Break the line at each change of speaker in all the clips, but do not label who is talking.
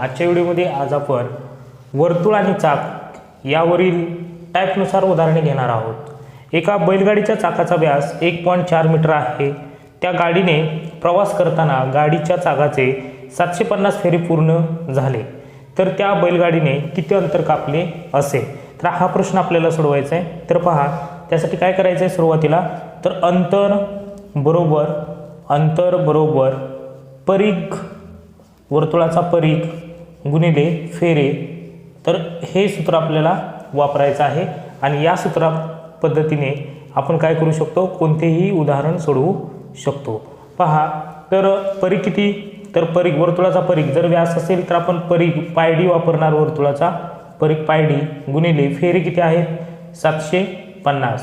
आजच्या व्हिडिओमध्ये आज आपण वर्तुळ आणि चाक यावरील टाईपनुसार उदाहरणे घेणार आहोत. एका बैलगाडीच्या चाकाचा व्यास एक पॉईंट चार मीटर आहे. त्या गाडीने प्रवास करताना गाडीच्या चाकाचे सातशे पन्नास फेरी पूर्ण झाले. तर त्या बैलगाडीने किती अंतर कापले असेल? तर हा प्रश्न आपल्याला सोडवायचा आहे तर पहा त्यासाठी काय करायचं आहे सुरुवातीला? तर अंतर बरोबर अंतर बरोबर परीघ वर्तुळाचा परीघ गुणिले फेरे. तर हे सूत्र आपल्याला वापरायचं आहे आणि या सूत्रा पद्धतीने आपण काय करू शकतो? कोणतेही उदाहरण सोडवू शकतो. पहा तर परी किती? तर परीघ वर्तुळाचा परीघ जर व्यास असेल तर आपण परीघ पायडी वापरणार वर्तुळाचा. परीघ पायडी गुणिले फेरे किती आहेत? सातशे पन्नास.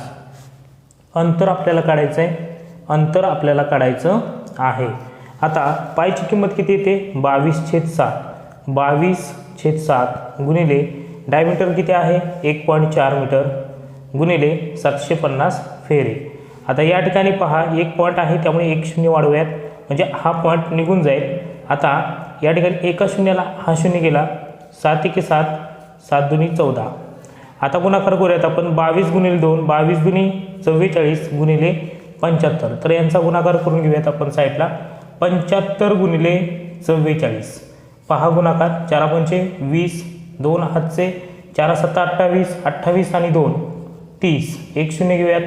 अंतर आपल्याला काढायचं आहे अंतर आपल्याला काढायचं आहे. आता पायची किंमत किती येते? बावीस छेद सात. बावीस छेद सात गुणिले डायमीटर किती आहे? एक पॉईंट चार मीटर गुणिले सातशे पन्नास फेरे. आता या ठिकाणी पहा एक पॉईंट आहे त्यामुळे एक शून्य वाढवूयात. म्हणजे हा पॉईंट निघून जाईल. आता या ठिकाणी एका शून्याला हा शून्य गेला. सात एके सात सात दुनी चौदा. आता गुणाकार करूयात आपण. बावीस गुणिले दोन बावीस गुणी चव्वेचाळीस गुणिले पंच्याहत्तर. तर यांचा गुणाकार करून घेऊयात आपण साईडला. पंच्याहत्तर गुणिले चव्वेचाळीस. पहा गुणाकार चारा पंचे वीस दोन हातचे चारा सत्ता अठ्ठावीस अठ्ठावीस आणि दोन तीस. एक शून्य घेऊयात.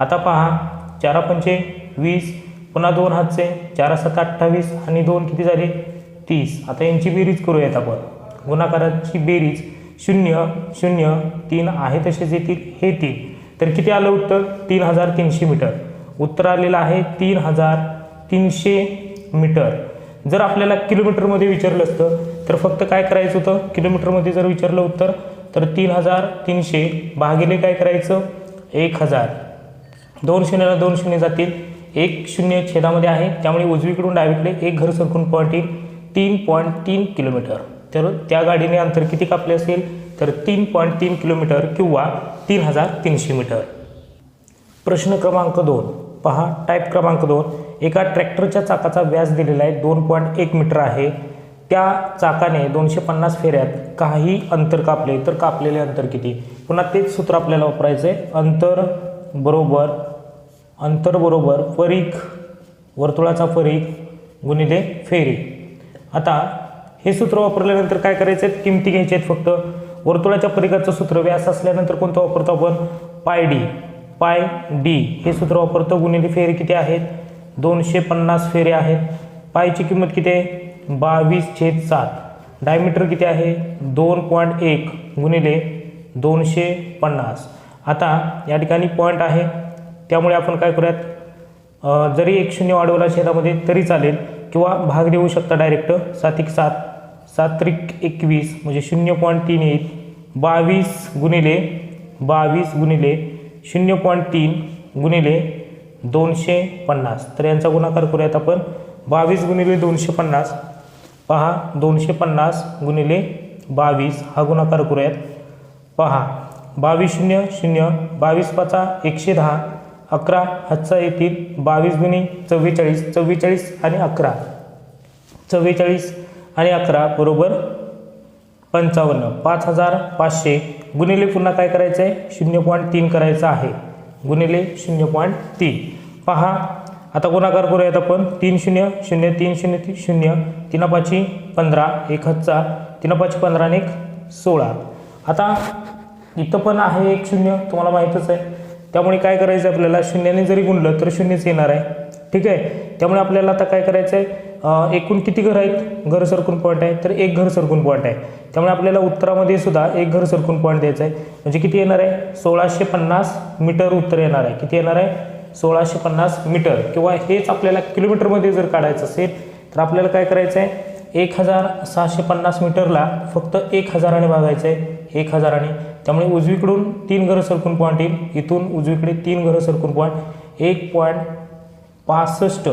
आता पहा चारा पंचे वीस पुन्हा दोन हातचे चारा सत्ता अठ्ठावीस आणि दोन किती झाले? तीस. आता यांची बेरीज करूयात आपण. गुणाकाराची बेरीज शून्य शून्य तीन आहे तसेच येतील. हे तीन. तर किती आलं उत्तर? तीन हजार तीनशे मीटर. उत्तर आलेलं आहे तीन हजार तीनशे मीटर. जर आपल्याला किलोमीटरमध्ये विचारलं असतं तर फक्त काय करायचं होतं? किलोमीटरमध्ये जर विचारलं उत्तर तर तीन हजार तीनशे भागिले काय करायचं? एक हजार. दोन शून्याला दोन शून्य जातील. एक शून्य छेदामध्ये आहे. त्यामुळे उजवीकडून डावीकडे एक घर सरकून पॉईंट येईल तीन पॉईंट तीन किलोमीटर. तर त्या गाडीने अंतर किती कापले असेल? तर तीन पॉईंट तीन किलोमीटर किंवा तीन हजार तीनशे मीटर. प्रश्न क्रमांक दोन. पहा टाईप क्रमांक दोन. एका ट्रॅक्टरच्या चाकाचा व्यास दिलेला आहे. दोन पॉईंट एक मीटर आहे. त्या चाकाने दोनशे पन्नास फेऱ्यात काही अंतर कापले. तर कापलेले अंतर किती? पुन्हा तेच सूत्र आपल्याला वापरायचं आहे अंतर बरोबर अंतर बरोबर परीघ वर्तुळाचा परीख गुणिले फेरी. आता हे सूत्र वापरल्यानंतर काय करायचं आहे किमती घ्यायच्या आहेत फक्त. वर्तुळाच्या परिघाचं सूत्र व्यास असल्यानंतर कोणतं वापरतो आपण? पाय डी. पाय डी हे सूत्र वापरतो. गुणिले फेरी किती आहेत? दोनशे पन्नास फेरे आहेत. पायची किंमत किती आहे? बावीस छेद सात. डायमीटर किती आहे? दोन पॉईंट एक गुणिले दोनशे पन्नास आता या ठिकाणी पॉईंट आहे. त्यामुळे आपण काय करूयात? जरी एक शून्य वाढवला छेदामध्ये तरी चालेल. किंवा भाग देऊ शकता डायरेक्ट सात एक सात. सात त्रिक एकवीस म्हणजे शून्य पॉईंट तीन येईल बावीस गुणिले बावीस गुणिले शून्य पॉईंट तीन गुणिले दोनशे पन्नास. तर यांचा गुणाकार करूयात आपण. बावीस गुणिले दोनशे पन्नास. पहा दोनशे पन्नास गुणिले बावीस. हा गुणाकार करूयात. पहा बावीस शून्य शून्य बावीस पाचा एकशे दहा अकरा हातचा येतील बावीस गुणी चव्वेचाळीस चव्वेचाळीस आणि अकरा. चव्वेचाळीस आणि अकरा बरोबर पंचावन्न. पाच हजार पाचशे गुणिले पुन्हा काय करायचं आहे शून्य पॉईंट तीन करायचं आहे. गुणिले शून्य पॉईंट तीन. पहा आता गुणाकार करूयात आपण. तीन शून्य शून्य तीन शून्य तीन शून्य. तीन पाची पंधरा एक हजार. तीन पाच पंधरा आणि एक सोळा. आता इथं पण आहे एक शून्य तुम्हाला माहीतच आहे. त्यामुळे काय करायचं आहे आपल्याला? शून्याने जरी गुणलं तर शून्यच येणार आहे. ठीक आहे? त्यामुळे आपल्याला आता काय करायचं आहे एकूण किती घर आहेत? घर सरकून पॉईंट आहे. तर एक घर सरकून पॉईंट आहे. त्यामुळे आपल्याला उत्तरामध्ये सुद्धा एक घर सरकून पॉईंट द्यायचं आहे. म्हणजे किती येणार आहे? सोळाशे पन्नास मीटर उत्तर येणार आहे. किती येणार आहे? सोळाशे पन्नास मीटर. किंवा हेच आपल्याला किलोमीटरमध्ये जर काढायचं असेल तर आपल्याला काय करायचं आहे एक हजार सहाशे पन्नास मीटरला फक्त एक हजाराने भागायचं आहे एक हजाराने. त्यामुळे उजवीकडून तीन घरं सरकून पॉईंट येईल. इथून उजवीकडे तीन घरं सरकून पॉईंट एक पॉईंट पासष्ट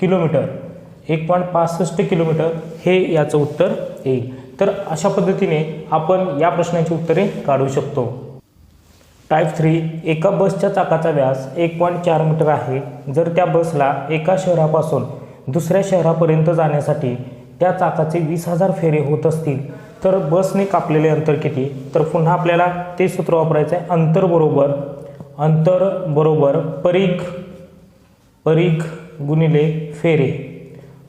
किलोमीटर. एक पॉईंट पासष्ट किलोमीटर हे याचं उत्तर येईल. तर अशा पद्धतीने आपण या प्रश्नाची उत्तरे काढू शकतो. टाईप थ्री एका बसच्या चाकाचा व्यास एक पॉईंट चार मीटर आहे. जर त्या बसला एका शहरापासून दुसऱ्या शहरापर्यंत जाण्यासाठी त्या चाकाचे वीस हजार फेरे होत असतील तर बसने कापलेले अंतर किती? तर पुन्हा आपल्याला ते सूत्र वापरायचं आहे अंतर बरोबर. अंतर बरोबर परीख परीख गुणिले फेरे.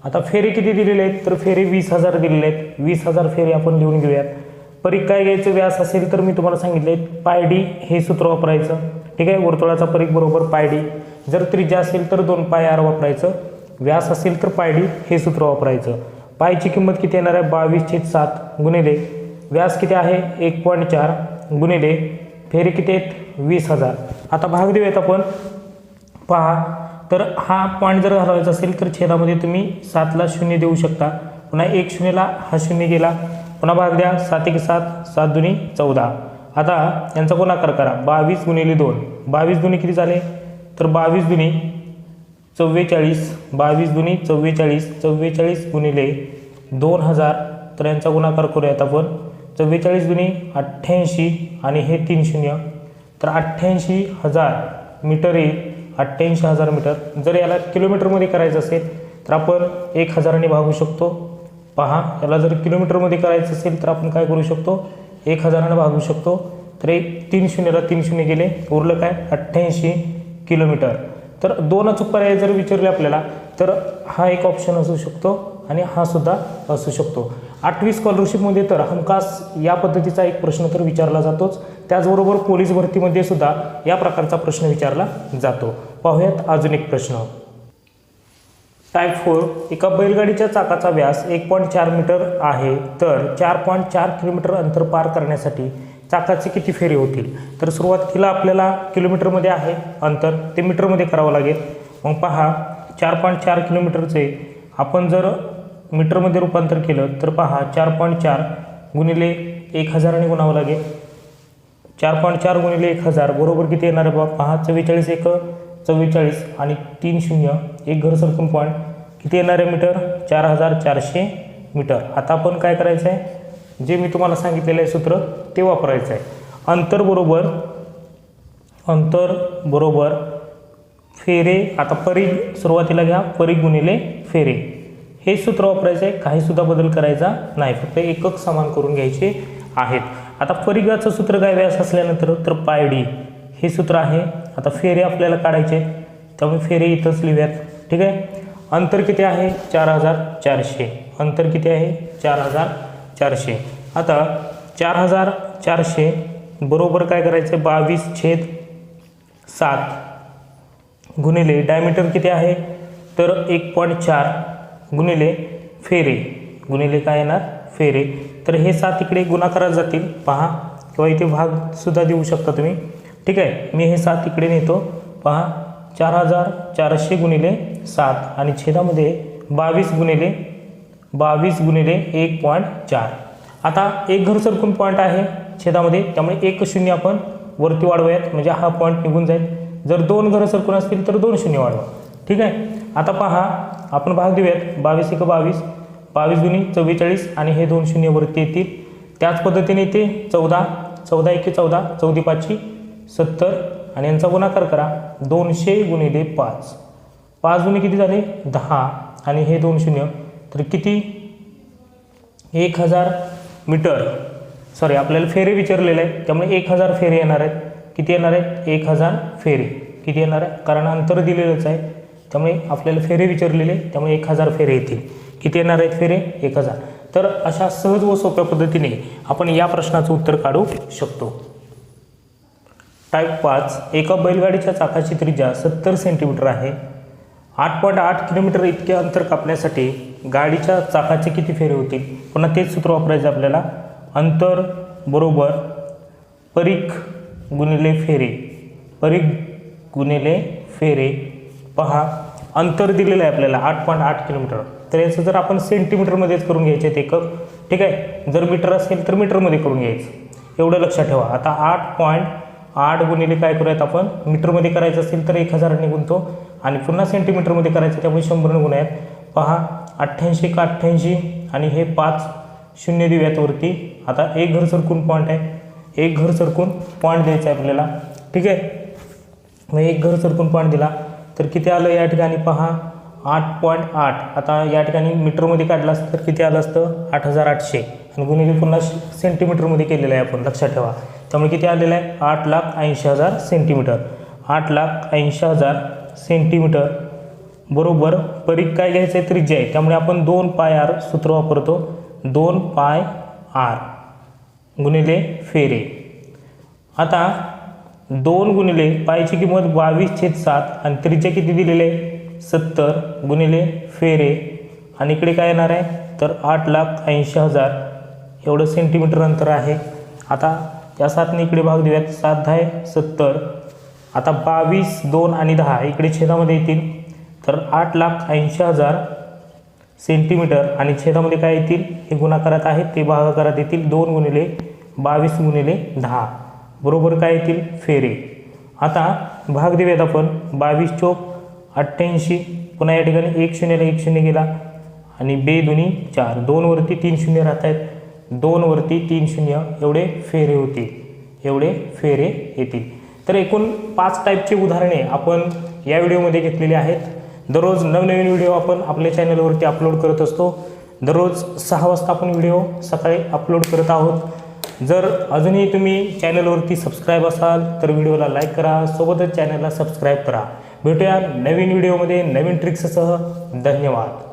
आता फेरे किती दिलेले आहेत तर फेरे वीस हजार दिलेले आहेत वीस हजार फेरे आपण लिहून घेऊयात. परीख काय घ्यायचं? व्यास असेल तर मी तुम्हाला सांगितले पायडी हे सूत्र वापरायचं. ठीक आहे? वर्तुळाचा परीख बरोबर पायडी. जर त्रिज्या असेल तर दोन पाय आर वापरायचं. व्यास असेल तर पायडी हे सूत्र वापरायचं. पायची किंमत किती येणार आहे? बावीस छेद सात गुणिले. व्यास किती आहे? एक पॉईंट चार गुणिले. फेरे किती आहेत? वीस हजार. आता भाग देऊयात आपण. पहा. तर हा पॉईंट जर घालवायचा असेल तर छेदामध्ये तुम्ही सातला शून्य देऊ शकता. पुन्हा एक शून्यला हा शून्य गेला. पुन्हा भाग द्या सात एक सात सात दुनी चौदा. आता यांचा गुणाकार करा. बावीस गुणिले दोन. बावीस दुनी किती झाले? तर बावीस दुनी चव्वेचाळीस. बावीस दुनी चव्वेचाळीस. चव्वेचाळीस गुणिले दोन हजार. तर यांचा गुणाकार करूयात आपण. चव्वेचाळीस दुनी अठ्ठ्याऐंशी आणि हे तीन शून्य. तर अठ्ठ्याऐंशी हजार मीटर येईल अठ्ठ्याऐंशी हजार मीटर. जर याला किलोमीटरमध्ये करायचं असेल तर आपण एक हजाराने भागू शकतो. पहा याला जर किलोमीटरमध्ये करायचं असेल तर आपण काय करू शकतो? एक हजाराने भागू शकतो. तर एक तीन शून्यला तीन शून्य गेले. उरलं काय? अठ्ठ्याऐंशी किलोमीटर. तर दोनच पर्याय जर विचारले आपल्याला तर हा एक ऑप्शन असू शकतो आणि हा सुद्धा असू शकतो. आठवी स्कॉलरशिपमध्ये तर हमखास या पद्धतीचा एक प्रश्न तर विचारला जातोच. त्याचबरोबर पोलीस भरतीमध्ये सुद्धा या प्रकारचा प्रश्न विचारला जातो. पाहूयात अजून एक प्रश्न. टाईप फोर एका बैलगाडीच्या चाकाचा व्यास एक पॉईंट चार मीटर आहे. तर चार पॉईंट चार किलोमीटर अंतर पार करण्यासाठी चाकाचे किती फेरे होतील? तर सुरुवातीला आपल्याला किलोमीटरमध्ये आहे अंतर. ते मीटरमध्ये करावं लागेल. मग पहा चार पॉईंट चार किलोमीटरचे आपण जर मीटरमध्ये रूपांतर केलं तर पहा चार पॉईंट चार गुणिले एक हजाराने गुणावं लागेल. चार पॉईंट चार गुणिले एक हजार बरोबर किती येणार आहे बा पहा चव्वेचाळीस एक चव्वेचाळीस आणि तीन शून्य एक घर सरकून पॉईंट किती येणार आहे मीटर? चार हजार चारशे मीटर. आता आपण काय करायचं आहे? जे मी तुम्हाला सांगितलेलं आहे सूत्र ते वापरायचं आहे. अंतर बरोबर अंतर बरोबर फेरे आता परी सुरुवातीला घ्या परी गुणिले फेरे. हे सूत्र वापरायचं आहे काहीसुद्धा बदल करायचा नाही. फक्त एकक समान करून घ्यायचे आहेत. आता परिघाचं सूत्र काय व्यास असल्यानंतर? तर पायडी हे सूत्र आहे. आता फेरे आपल्याला काढायचे त्यामुळे फेरे इथंच लिहूयात. ठीक आहे? अंतर किती आहे? चार हजार चारशे. अंतर किती आहे? चार हजार चारशे. आता चार हजार चारशे बरोबर काय करायचं आहे बावीस छेद सात. गुणिले डायमीटर किती आहे? तर एक पॉईंट चार. गुणिले फेरे. गुणिले काय येणार? फेरे. तर हे सात इकडे गुणाकारात जातील. पहा. किंवा इथे भागसुद्धा देऊ शकता तुम्ही. ठीक आहे. मी हे सात इकडे नेतो. पहा. चार हजार चारशे गुणिले सात. आणि छेदामध्ये बावीस गुणिले बावीस गुणिले एक पॉईंट चार. आता एक घर सरकून पॉईंट आहे छेदामध्ये. त्यामुळे एक शून्य आपण वरती वाढवूयात. म्हणजे हा पॉईंट निघून जाईल. जर दोन घरं सरकून असतील तर दोन शून्य वाढवा. ठीक आहे. आता पहा. आपण भाग देऊयात बावीस एक बावीस बावीस गुणी चव्वेचाळीस आणि हे दोन शून्यवरती येतील. त्याच पद्धतीने ते चौदा चौदा एके चौदा चौदी पाचशे सत्तर आणि यांचा गुणाकार करा. दोनशे गुणिले पाच. पाच गुणे किती झाले? दहा. आणि हे दोन शून्य. तर किती? एक हजार मीटर. सॉरी आपल्याला फेरे विचारलेले आहेत. त्यामुळे एक हजार फेरे येणार आहेत. किती येणार आहेत? एक हजार फेरे. किती येणार आहे कारण अंतर दिलेलंच आहे. त्यामुळे आपल्याला फेरे विचारलेले त्यामुळे एक हजार फेरे येतील. किती येणार आहेत फेरे? एक हजार. तर अशा सहज व सोप्या पद्धतीने आपण या प्रश्नाचं उत्तर काढू शकतो. टाईप पाच एका बैलगाडीच्या चाकाची त्रिज्या सत्तर सेंटीमीटर आहे. आठ पॉईंट आठ किलोमीटर इतके अंतर कापण्यासाठी गाडीच्या चाकाचे किती फेरे होतील? पुन्हा तेच सूत्र वापरायचं आपल्याला. अंतर बरोबर परीख गुणिले फेरे. परीख गुणिले फेरे. पहा. अंतर दिलेलं आहे आपल्याला आठ पॉईंट आठ किलोमीटर. तर याचं जर आपण सेंटीमीटरमध्येच करून घ्यायचे ते एकक ठीक आहे? जर मीटर असेल तर मीटरमध्ये करून घ्यायचं. एवढं लक्षात ठेवा. आता आठ पॉईंट आठ गुणिले काय करूयात आपण? मीटरमध्ये करायचं असेल तर एक हजाराने गुणतो आणि पुन्हा सेंटीमीटरमध्ये करायचं त्यामुळे शंभरने आहेत. पहा अठ्ठ्याऐंशी का अठ्ठ्याऐंशी? आणि हे पाच शून्य देऊयात वरती. आता एक घर सरकून पॉईंट आहे. एक घर सरकून पॉईंट द्यायचा आहे आपल्याला. ठीक आहे? मग एक घर सरकून पॉईंट दिला. तर किती आलं या ठिकाणी पहा? आठ पॉईंट आठ. आता या ठिकाणी मीटरमध्ये काढलं असतं तर किती आलं असतं? आठ हजार आठशे. आणि गुणिले पुन्हा सेंटीमीटरमध्ये केलेलं आहे आपण. लक्षात ठेवा. त्यामुळे किती आलेलं आहे? आठ लाख ऐंशी हजार सेंटीमीटर आठ लाख ऐंशी हजार सेंटीमीटर बरोबर. परीख काय घ्यायचं आहे? त्रिज्या आहे. त्यामुळे आपण दोन पाय आर सूत्र वापरतो. दोन पाय आर. गुणिले फेरे. आता दोन गुणिले पायची किंमत बावीस छेद सात आणि त्रिज्या किती दिलेले आहे? सत्तर गुणिले फेरे. आणि इकडे काय येणार आहे? तर आठ लाख ऐंशी हजार. एवढं सेंटीमीटर अंतर आहे. आता या सातने इकडे भाग देऊयात. सात दहा आहे. सत्तर. आता बावीस दोन आणि दहा इकडे छेदामध्ये येतील. तर आठ लाख ऐंशी हजार सेंटीमीटर आणि छेदामध्ये काय येतील? हे गुणाकारात आहेत ते भागाकारात येतील. दोन गुणिले बावीस गुणिले दहा. बरोबर काय येतील? फेरे. आता भाग देऊयात आपण. बावीस चोक अठ्ठ्याऐंशी. पुन्हा या ठिकाणी एक शून्यला एक शून्य गेला आणि बे दोन्ही चार. दोनवरती तीन शून्य राहत आहेत दोनवरती तीन शून्य. एवढे फेरे होतील. एवढे फेरे येतील. तर एकूण पाच टाईपची उदाहरणे आपण या व्हिडिओमध्ये घेतलेली आहेत. दररोज नवनवीन व्हिडिओ आपण आपल्या चॅनलवरती अपलोड करत असतो. दररोज सहा वाजता आपण व्हिडिओ सकाळी अपलोड करत आहोत. जर अजूनही तुम्ही चॅनलवरती सबस्क्राईब असाल तर व्हिडिओला लाईक करा सोबतच चॅनलला सबस्क्राईब करा. भेटूया नवीन व्हिडिओमध्ये नवीन ट्रिक्ससह धन्यवाद.